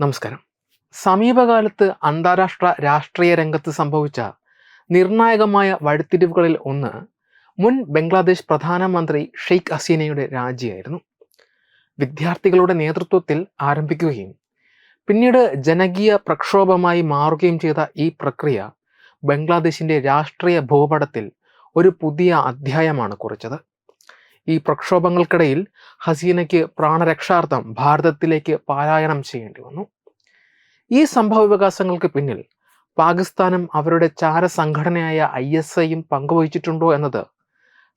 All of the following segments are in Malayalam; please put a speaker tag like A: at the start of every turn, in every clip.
A: നമസ്കാരം. സമീപകാലത്ത് അന്താരാഷ്ട്ര രാഷ്ട്രീയ രംഗത്ത് സംഭവിച്ച നിർണായകമായ വഴിത്തിരിവുകളിൽ ഒന്ന് മുൻ ബംഗ്ലാദേശ് പ്രധാനമന്ത്രി ഷെയ്ഖ് ഹസീനയുടെ രാജിയായിരുന്നു. വിദ്യാർത്ഥികളുടെ നേതൃത്വത്തിൽ ആരംഭിക്കുകയും പിന്നീട് ജനകീയ പ്രക്ഷോഭമായി മാറുകയും ചെയ്ത ഈ പ്രക്രിയ ബംഗ്ലാദേശിന്റെ രാഷ്ട്രീയ ഭൂപടത്തിൽ ഒരു പുതിയ അധ്യായമാണ് കുറിച്ചത്. ഈ പ്രക്ഷോഭങ്ങൾക്കിടയിൽ ഹസീനയ്ക്ക് പ്രാണരക്ഷാർത്ഥം ഭാരതത്തിലേക്ക് പാലായനം ചെയ്യേണ്ടി വന്നു. ഈ സംഭവ വികാസങ്ങൾക്ക് പിന്നിൽ പാകിസ്ഥാനും അവരുടെ ചാരസംഘടനയായ ഐ എസ് ഐയും പങ്കുവഹിച്ചിട്ടുണ്ടോ എന്നത്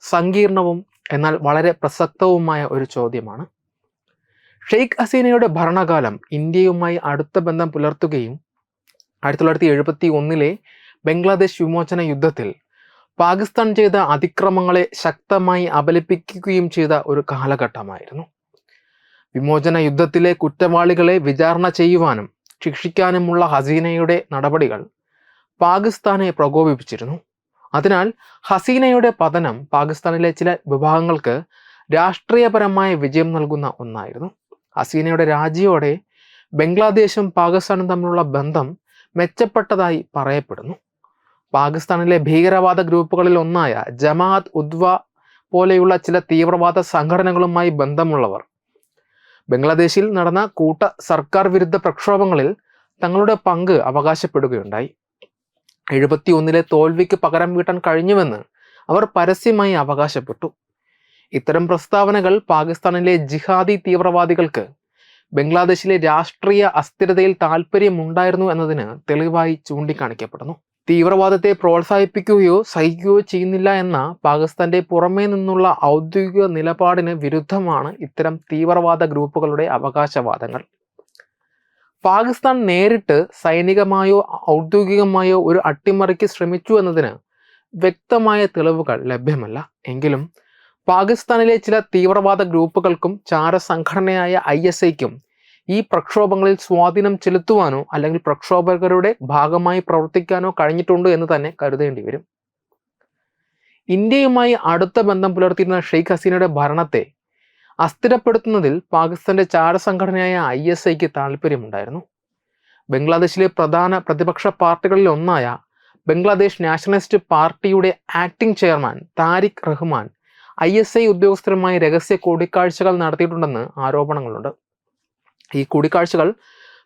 A: സങ്കീർണവും എന്നാൽ വളരെ പ്രസക്തവുമായ ഒരു ചോദ്യമാണ്. ഷെയ്ഖ് ഹസീനയുടെ ഭരണകാലം ഇന്ത്യയുമായി അടുത്ത ബന്ധം പുലർത്തുകയും ആയിരത്തി തൊള്ളായിരത്തി എഴുപത്തി ഒന്നിലെ ബംഗ്ലാദേശ് വിമോചന യുദ്ധത്തിൽ പാകിസ്ഥാൻ ചെയ്ത അതിക്രമങ്ങളെ ശക്തമായി അപലപിക്കുകയും ചെയ്ത ഒരു കാലഘട്ടമായിരുന്നു. വിമോചന യുദ്ധത്തിലെ കുറ്റവാളികളെ വിചാരണ ചെയ്യുവാനും ശിക്ഷിക്കാനുമുള്ള ഹസീനയുടെ നടപടികൾ പാകിസ്ഥാനെ പ്രകോപിപ്പിച്ചിരുന്നു. അതിനാൽ ഹസീനയുടെ പതനം പാകിസ്ഥാനിലെ ചില വിഭാഗങ്ങൾക്ക് രാഷ്ട്രീയപരമായ വിജയം നൽകുന്ന ഒന്നായിരുന്നു. ഹസീനയുടെ രാജിയോടെ ബംഗ്ലാദേശും പാകിസ്ഥാനും തമ്മിലുള്ള ബന്ധം മെച്ചപ്പെട്ടതായി പറയപ്പെടുന്നു. പാകിസ്ഥാനിലെ ഭീകരവാദ ഗ്രൂപ്പുകളിൽ ഒന്നായ ജമാഅത്ത് ഉദ്വ പോലെയുള്ള ചില തീവ്രവാദ സംഘടനകളുമായി ബന്ധമുള്ളവർ. ബംഗ്ലാദേശിൽ നടന്ന കൂട്ട സർക്കാർ വിരുദ്ധ പ്രക്ഷോഭങ്ങളിൽ തങ്ങളുടെ പങ്ക് അവകാശപ്പെടുകയുണ്ടായി. എഴുപത്തി ഒന്നിലെ തോൽവിക്ക് പകരം വീട്ടാൻ കഴിഞ്ഞുവെന്ന് അവർ പരസ്യമായി അവകാശപ്പെട്ടു. ഇത്തരം പ്രസ്താവനകൾ പാകിസ്ഥാനിലെ ജിഹാദി തീവ്രവാദികൾക്ക് ബംഗ്ലാദേശിലെ രാഷ്ട്രീയ അസ്ഥിരതയിൽ താല്പര്യമുണ്ടായിരുന്നു എന്നതിന് തെളിവായി ചൂണ്ടിക്കാണിക്കപ്പെടുന്നു. തീവ്രവാദത്തെ പ്രോത്സാഹിപ്പിക്കുകയോ സഹിക്കുകയോ ചെയ്യുന്നില്ല എന്ന പാകിസ്ഥാന്റെ പുറമേ നിന്നുള്ള ഔദ്യോഗിക നിലപാടിന് വിരുദ്ധമാണ് ഇത്തരം തീവ്രവാദ ഗ്രൂപ്പുകളുടെ അവകാശവാദങ്ങൾ. പാകിസ്ഥാൻ നേരിട്ട് സൈനികമായോ ഔദ്യോഗികമായോ ഒരു അട്ടിമറിക്ക് ശ്രമിച്ചു എന്നതിന് വ്യക്തമായ തെളിവുകൾ ലഭ്യമല്ല. എങ്കിലും പാകിസ്ഥാനിലെ ചില തീവ്രവാദ ഗ്രൂപ്പുകൾക്കും ചാരസംഘടനയായ ഐ എസ് ഐക്കും ഈ പ്രക്ഷോഭങ്ങളിൽ സ്വാധീനം ചെലുത്തുവാനോ അല്ലെങ്കിൽ പ്രക്ഷോഭകരുടെ ഭാഗമായി പ്രവർത്തിക്കാനോ കഴിഞ്ഞിട്ടുണ്ട് എന്ന് തന്നെ കരുതേണ്ടി വരും. ഇന്ത്യയുമായി അടുത്ത ബന്ധം പുലർത്തിയിരുന്ന ഷെയ്ഖ് ഹസീനയുടെ ഭരണത്തെ അസ്ഥിരപ്പെടുത്തുന്നതിൽ പാകിസ്ഥാന്റെ ചാരസംഘടനയായ ഐ എസ് ഐക്ക് താല്പര്യമുണ്ടായിരുന്നു ബംഗ്ലാദേശിലെ പ്രധാന പ്രതിപക്ഷ പാർട്ടികളിൽ ഒന്നായ ബംഗ്ലാദേശ് നാഷണലിസ്റ്റ് പാർട്ടിയുടെ acting chairman Tarique Rahman I S I ഉദ്യോഗസ്ഥരുമായി രഹസ്യ കൂടിക്കാഴ്ചകൾ നടത്തിയിട്ടുണ്ടെന്ന് ആരോപണങ്ങളുണ്ട്. ഈ കൂടിക്കാഴ്ചകൾ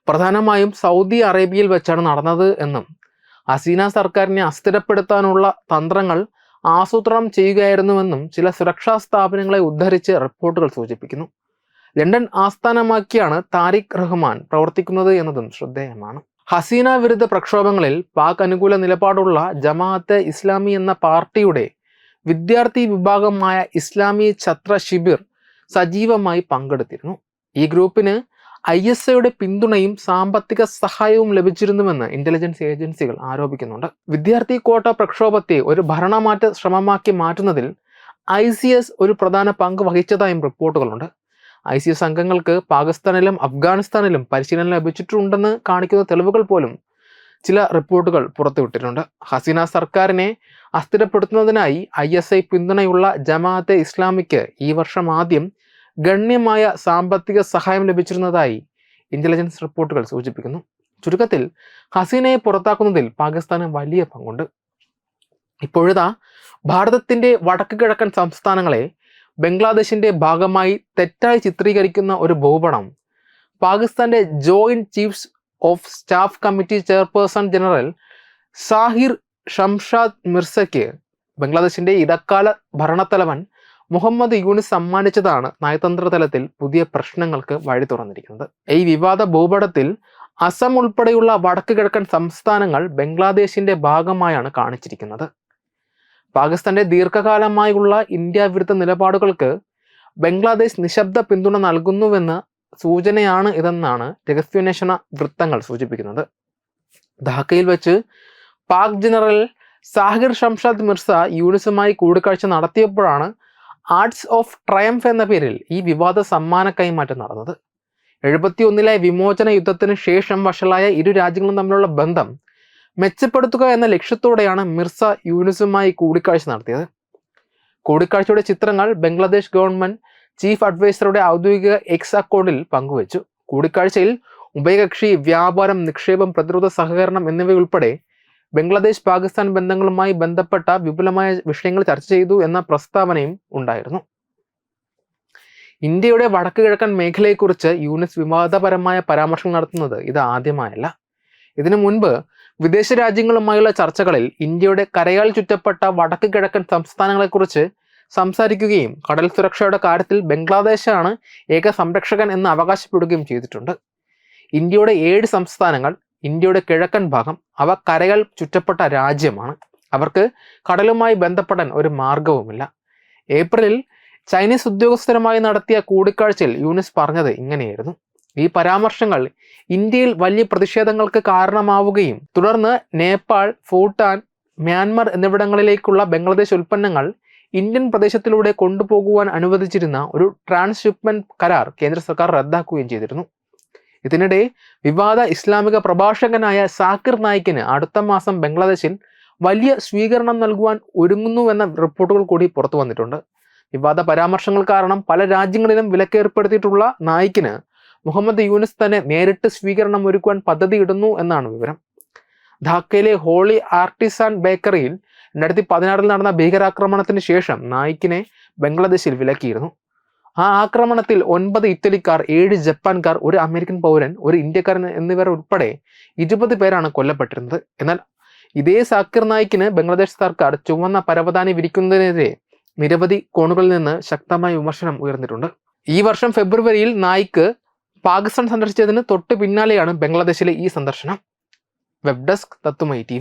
A: പ്രധാനമായും സൗദി അറേബ്യയിൽ വെച്ചാണ് നടന്നത് എന്നും ഹസീന സർക്കാരിനെ അസ്ഥിരപ്പെടുത്താനുള്ള തന്ത്രങ്ങൾ ആസൂത്രണം ചെയ്യുകയായിരുന്നുവെന്നും ചില സുരക്ഷാ സ്ഥാപനങ്ങളെ ഉദ്ധരിച്ച് റിപ്പോർട്ടുകൾ സൂചിപ്പിക്കുന്നു. ലണ്ടൻ ആസ്ഥാനമാക്കിയാണ് താരിഖ് റഹ്മാൻ പ്രവർത്തിക്കുന്നത് എന്നതും ശ്രദ്ധേയമാണ്. ഹസീന വിരുദ്ധ പ്രക്ഷോഭങ്ങളിൽ പാക് അനുകൂല നിലപാടുള്ള ജമാഅത്തെ ഇസ്ലാമി എന്ന പാർട്ടിയുടെ വിദ്യാർത്ഥി വിഭാഗമായ ഇസ്ലാമി ഛത്ര ശിബിർ സജീവമായി പങ്കെടുത്തിരുന്നു. ഈ ഗ്രൂപ്പിന് ഐ എസ് ഐയുടെ പിന്തുണയും സാമ്പത്തിക സഹായവും ലഭിച്ചിരുന്നുവെന്ന് ഇന്റലിജൻസ് ഏജൻസികൾ ആരോപിക്കുന്നുണ്ട്. വിദ്യാർത്ഥി കോട്ട പ്രക്ഷോഭത്തെ ഒരു ഭരണമാറ്റ ശ്രമമാക്കി മാറ്റുന്നതിൽ ഐ സി എസ് ഒരു പ്രധാന പങ്ക് വഹിച്ചതായും റിപ്പോർട്ടുകളുണ്ട്. ഐ സി എസ് അംഗങ്ങൾക്ക് പാകിസ്ഥാനിലും അഫ്ഗാനിസ്ഥാനിലും പരിശീലനം ലഭിച്ചിട്ടുണ്ടെന്ന് കാണിക്കുന്ന തെളിവുകൾ പോലും ചില റിപ്പോർട്ടുകൾ പുറത്തുവിട്ടിട്ടുണ്ട്. ഹസീന സർക്കാരിനെ അസ്ഥിരപ്പെടുത്തുന്നതിനായി ഐ എസ് ഐ പിന്തുണയുള്ള ജമാഅത്തെ ഇസ്ലാമിക്ക് ഈ വർഷം ആദ്യം ഗണ്യമായ സാമ്പത്തിക സഹായം ലഭിച്ചിരുന്നതായി ഇന്റലിജൻസ് റിപ്പോർട്ടുകൾ സൂചിപ്പിക്കുന്നു. ചുരുക്കത്തിൽ ഹസീനയെ പുറത്താക്കുന്നതിൽ പാകിസ്ഥാന് വലിയ പങ്കുണ്ട്. ഇപ്പോഴിതാ ഭാരതത്തിന്റെ വടക്ക് കിഴക്കൻ സംസ്ഥാനങ്ങളെ ബംഗ്ലാദേശിന്റെ ഭാഗമായി തെറ്റായി ചിത്രീകരിക്കുന്ന ഒരു ഭൂപടം പാകിസ്ഥാന്റെ joint chiefs of staff committee chairperson general Sahir Shamshad മിർസയ്ക്ക് ബംഗ്ലാദേശിന്റെ ഇടക്കാല ഭരണത്തലവൻ മുഹമ്മദ് യൂണിസ് സമ്മാനിച്ചതാണ് നയതന്ത്ര തലത്തിൽ പുതിയ പ്രശ്നങ്ങൾക്ക് വഴി തുറന്നിരിക്കുന്നത്. ഈ വിവാദ ഭൂപടത്തിൽ അസം ഉൾപ്പെടെയുള്ള വടക്ക് കിഴക്കൻ സംസ്ഥാനങ്ങൾ ബംഗ്ലാദേശിന്റെ ഭാഗമായാണ് കാണിച്ചിരിക്കുന്നത്. പാകിസ്ഥാന്റെ ദീർഘകാലമായുള്ള ഇന്ത്യ വിരുദ്ധ നിലപാടുകൾക്ക് ബംഗ്ലാദേശ് നിശബ്ദ പിന്തുണ നൽകുന്നുവെന്ന് സൂചനയാണ് ഇതെന്നാണ് രഹസ്യാന്വേഷണ വൃത്തങ്ങൾ സൂചിപ്പിക്കുന്നത്. ധാക്കയിൽ വെച്ച് പാക് ജനറൽ സാഹിർ ഷംഷാദ് മിർസ യൂണിസുമായി കൂടിക്കാഴ്ച നടത്തിയപ്പോഴാണ് ആർട്സ് ഓഫ് ട്രയംഫ് എന്ന പേരിൽ ഈ വിവാദ സമ്മാന കൈമാറ്റം നടന്നത്. എഴുപത്തി ഒന്നിലെ വിമോചന യുദ്ധത്തിന് ശേഷം വഷളായ ഇരു രാജ്യങ്ങളും തമ്മിലുള്ള ബന്ധം മെച്ചപ്പെടുത്തുക എന്ന ലക്ഷ്യത്തോടെയാണ് മിർസ യൂനിസുമായി കൂടിക്കാഴ്ച നടത്തിയത്. കൂടിക്കാഴ്ചയുടെ ചിത്രങ്ങൾ ബംഗ്ലാദേശ് ഗവൺമെന്റ് ചീഫ് അഡ്വൈസറുടെ ഔദ്യോഗിക എക്സ് അക്കൗണ്ടിൽ പങ്കുവച്ചു. കൂടിക്കാഴ്ചയിൽ ഉഭയകക്ഷി വ്യാപാരം നിക്ഷേപം പ്രതിരോധ സഹകരണം എന്നിവയുൾപ്പെടെ ബംഗ്ലാദേശ് പാകിസ്ഥാൻ ബന്ധങ്ങളുമായി ബന്ധപ്പെട്ട വിപുലമായ വിഷയങ്ങൾ ചർച്ച ചെയ്തു എന്ന പ്രസ്താവനയും ഉണ്ടായിരുന്നു. ഇന്ത്യയുടെ വടക്ക് കിഴക്കൻ മേഖലയെക്കുറിച്ച് യൂനിസ് വിവാദപരമായ പരാമർശങ്ങൾ നടത്തുന്നത് ഇത് ആദ്യമായല്ല. ഇതിനു മുൻപ് വിദേശ രാജ്യങ്ങളുമായുള്ള ചർച്ചകളിൽ ഇന്ത്യയുടെ കരയാൽ ചുറ്റപ്പെട്ട വടക്ക് കിഴക്കൻ സംസ്ഥാനങ്ങളെക്കുറിച്ച് സംസാരിക്കുകയും കടൽ സുരക്ഷയുടെ കാര്യത്തിൽ ബംഗ്ലാദേശാണ് ഏക സംരക്ഷകൻ എന്ന് അവകാശപ്പെടുകയും ചെയ്തിട്ടുണ്ട്. ഇന്ത്യയുടെ ഏഴ് സംസ്ഥാനങ്ങൾ ഇന്ത്യയുടെ കിഴക്കൻ ഭാഗം അവ കരകൾ ചുറ്റപ്പെട്ട രാജ്യമാണ്. അവർക്ക് കടലുമായി ബന്ധപ്പെടാൻ ഒരു മാർഗവുമില്ല ഏപ്രിലിൽ ചൈനീസ് ഉദ്യോഗസ്ഥരുമായി നടത്തിയ കൂടിക്കാഴ്ചയിൽ യൂനിസ് പറഞ്ഞത് ഇങ്ങനെയായിരുന്നു. ഈ പരാമർശങ്ങൾ ഇന്ത്യയിൽ വലിയ പ്രതിഷേധങ്ങൾക്ക് കാരണമാവുകയും തുടർന്ന് നേപ്പാൾ ഭൂട്ടാൻ മ്യാൻമർ എന്നിവിടങ്ങളിലേക്കുള്ള ബംഗ്ലാദേശ് ഉൽപ്പന്നങ്ങൾ ഇന്ത്യൻ പ്രദേശത്തിലൂടെ കൊണ്ടുപോകുവാൻ അനുവദിച്ചിരുന്ന ഒരു ട്രാൻസ്ഷിപ്മെന്റ് കരാർ കേന്ദ്ര സർക്കാർ റദ്ദാക്കുകയും ചെയ്തിരുന്നു. ഇതിനിടെ വിവാദ ഇസ്ലാമിക പ്രഭാഷകനായ സാക്കിർ നായിക്കിന് അടുത്ത മാസം ബംഗ്ലാദേശിൽ വലിയ സ്വീകരണം നൽകുവാൻ ഒരുങ്ങുന്നുവെന്ന റിപ്പോർട്ടുകൾ കൂടി പുറത്തു വന്നിട്ടുണ്ട്. വിവാദ പരാമർശങ്ങൾ കാരണം പല രാജ്യങ്ങളിലും വിലക്കേർപ്പെടുത്തിയിട്ടുള്ള നായിക്കിന് മുഹമ്മദ് യൂനിസ് തന്നെ നേരിട്ട് സ്വീകരണം ഒരുക്കുവാൻ പദ്ധതിയിടുന്നു എന്നാണ് വിവരം. ധാക്കയിലെ ഹോളി ആർട്ടിസാൻ ബേക്കറിയിൽ രണ്ടായിരത്തി പതിനാറിൽ നടന്ന ഭീകരാക്രമണത്തിന് ശേഷം നായിക്കിനെ ബംഗ്ലാദേശിൽ വിലക്കിയിരുന്നു. ആ ആക്രമണത്തിൽ ഒൻപത് ഇറ്റലിക്കാർ ഏഴ് ജപ്പാൻകാർ ഒരു അമേരിക്കൻ പൗരൻ ഒരു ഇന്ത്യക്കാരൻ എന്നിവർ ഉൾപ്പെടെ ഇരുപത് പേരാണ് കൊല്ലപ്പെട്ടിരുന്നത്. എന്നാൽ ഇതേ സാക്കിർ നായിക്കിന് ബംഗ്ലാദേശ് സർക്കാർ ചുവന്ന പരവതാനി വിരിക്കുന്നതിനെതിരെ നിരവധി കോണുകളിൽ നിന്ന് ശക്തമായ വിമർശനം ഉയർന്നിട്ടുണ്ട്. ഈ വർഷം ഫെബ്രുവരിയിൽ നായിക്ക് പാകിസ്ഥാൻ സന്ദർശിച്ചതിന് തൊട്ട് പിന്നാലെയാണ് ബംഗ്ലാദേശിലെ ഈ സന്ദർശനം. വെബ് ഡെസ്ക് തത്തുമൈ ടി